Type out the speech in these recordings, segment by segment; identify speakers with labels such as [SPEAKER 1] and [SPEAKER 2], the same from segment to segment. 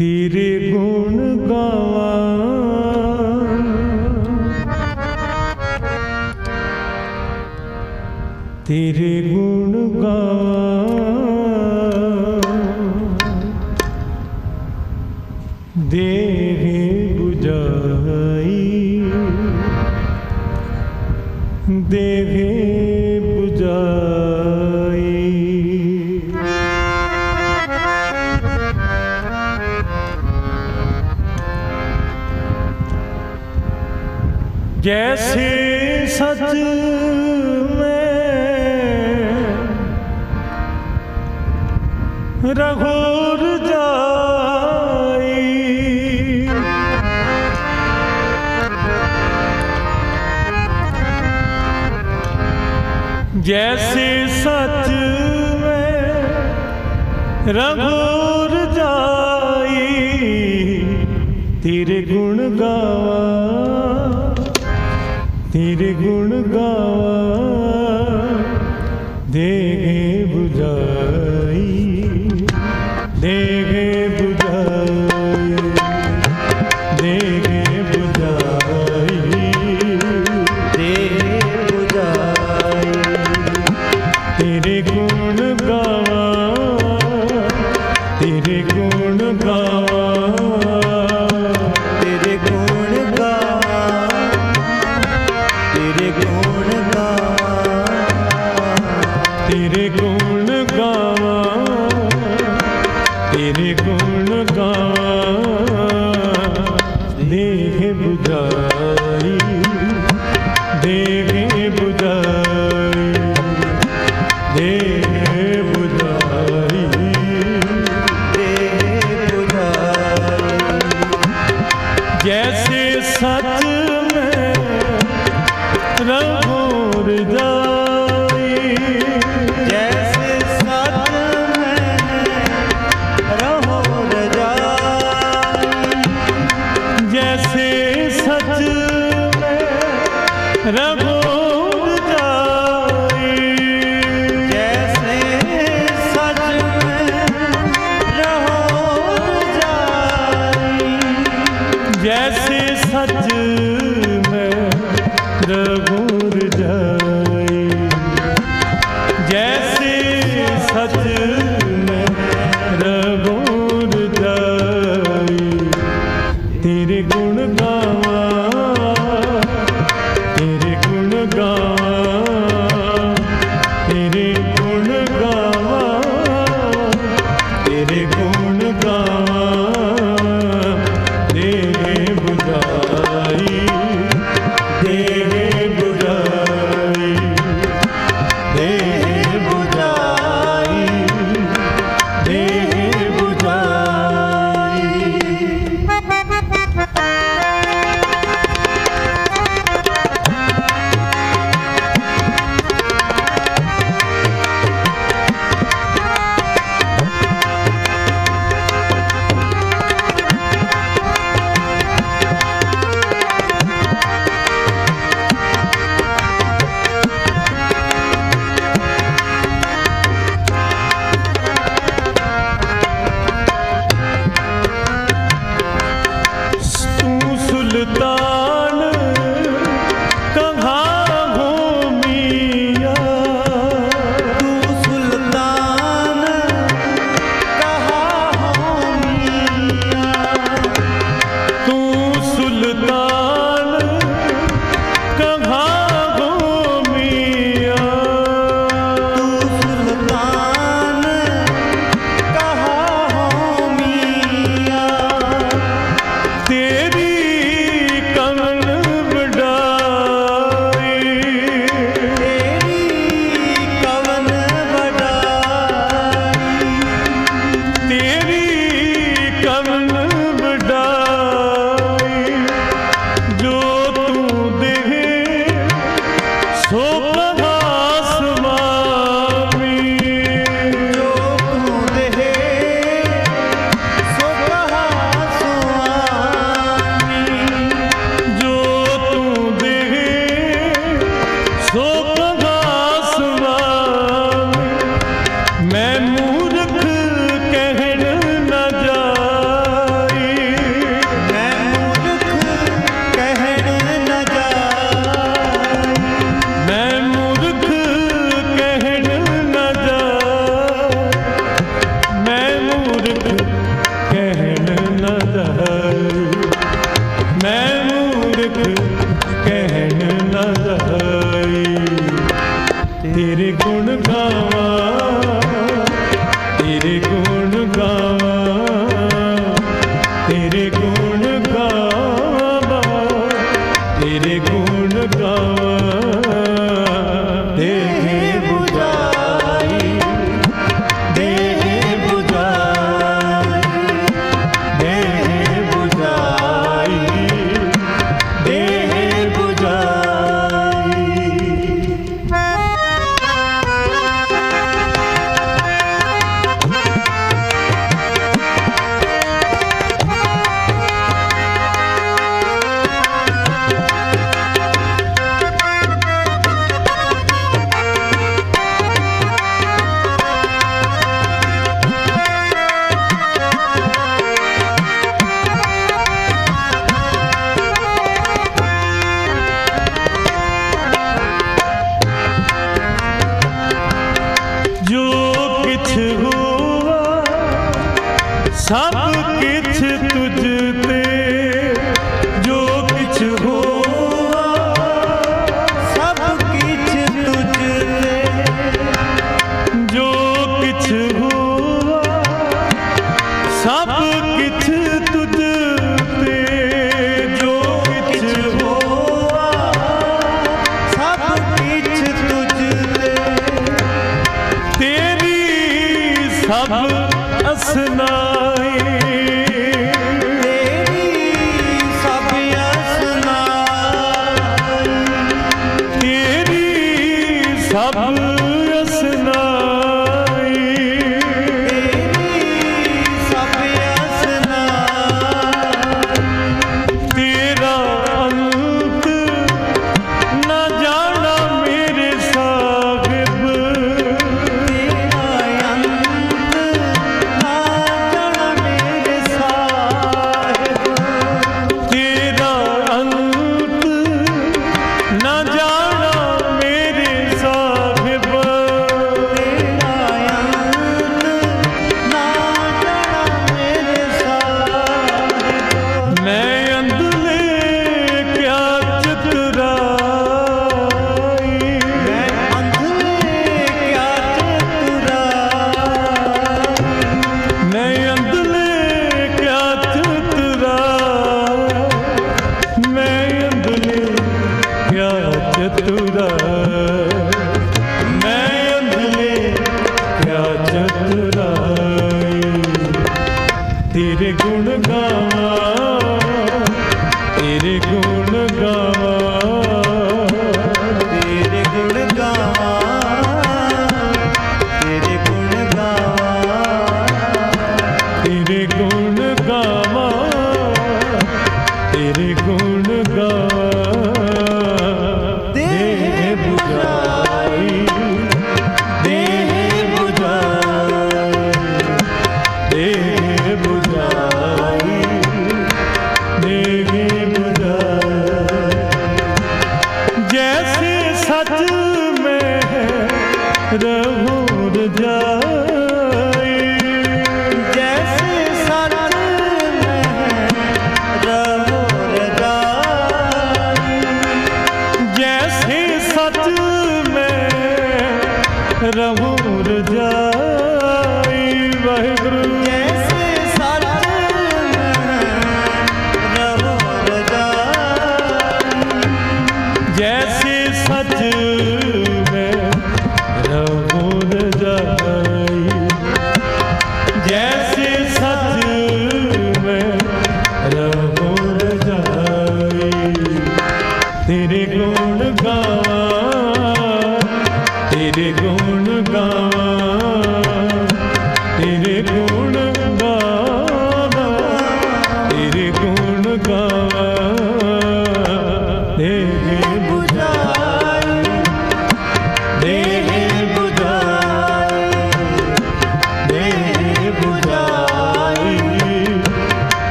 [SPEAKER 1] ਤੇਰੇ ਗੁਣ ਗਾਵਾਂ। ਤੇਰੇ ਗੁਣ ਗਾਵਾਂ। ਦੇਹ सच में रघुर जाई जैसे सच में रघुर ਤੇਰੇ ਗੁਣ ਗਾਵਾ। ਦੇਗੇ 부ਜਾਈ ਦੇਗੇ 부ਜਾਈ ਦੇਗੇ 부ਜਾਈ
[SPEAKER 2] ਦੇਗੇ 부ਜਾਈ
[SPEAKER 1] ਤੇਰੇ ਗੁਣ ਗਾਵਾ ਤੇਰੇ Hüda ਮੂਰ ਜਾਈ ਵਾਹਿਗੁਰੂ।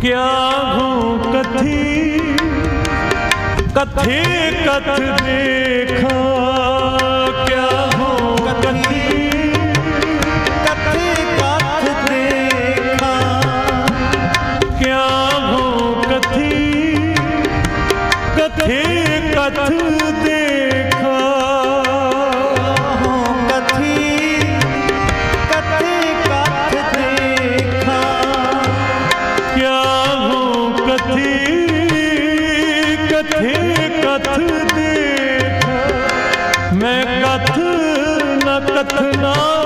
[SPEAKER 1] क्या हूँ कथी कथे कथ देखा कथना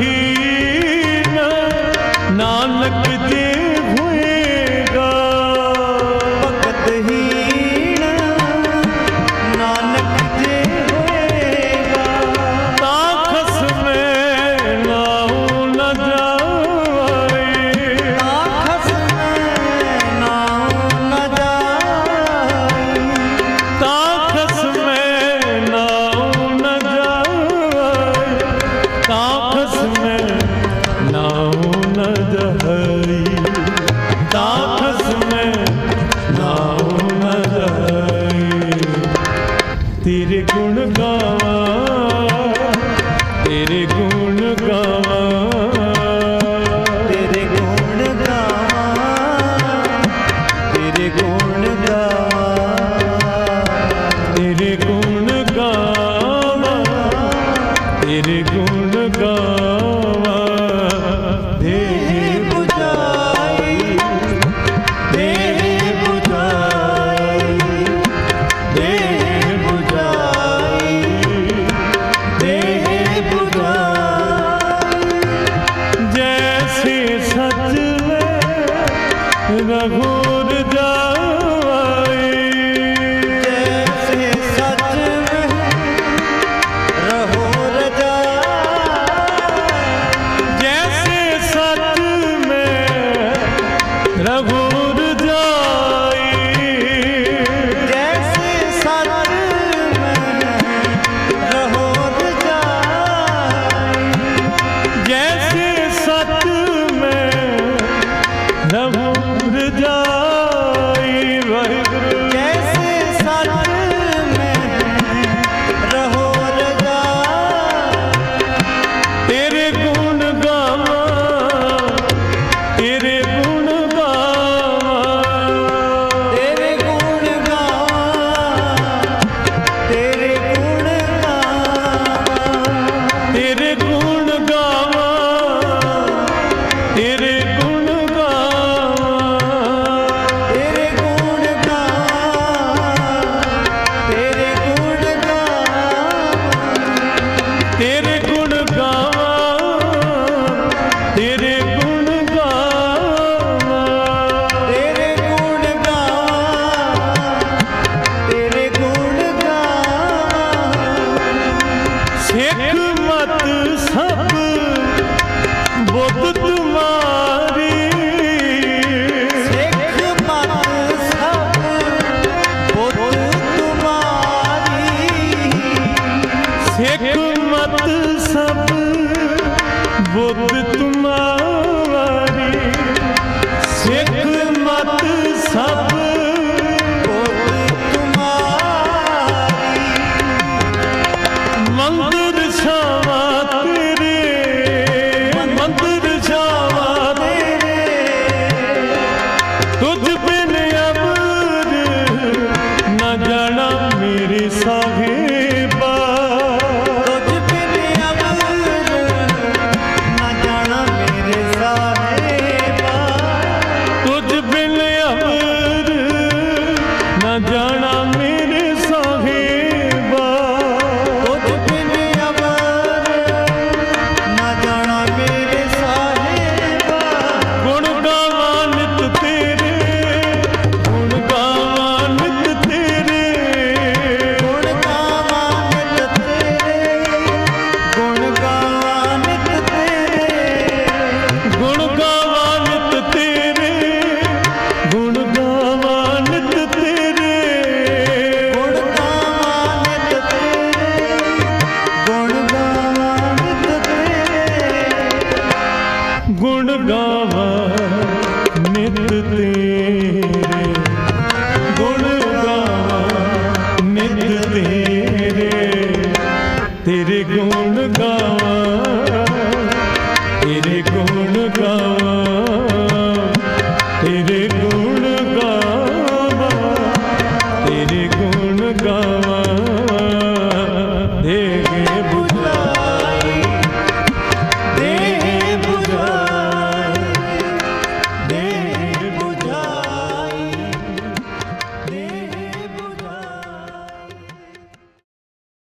[SPEAKER 1] ही gaav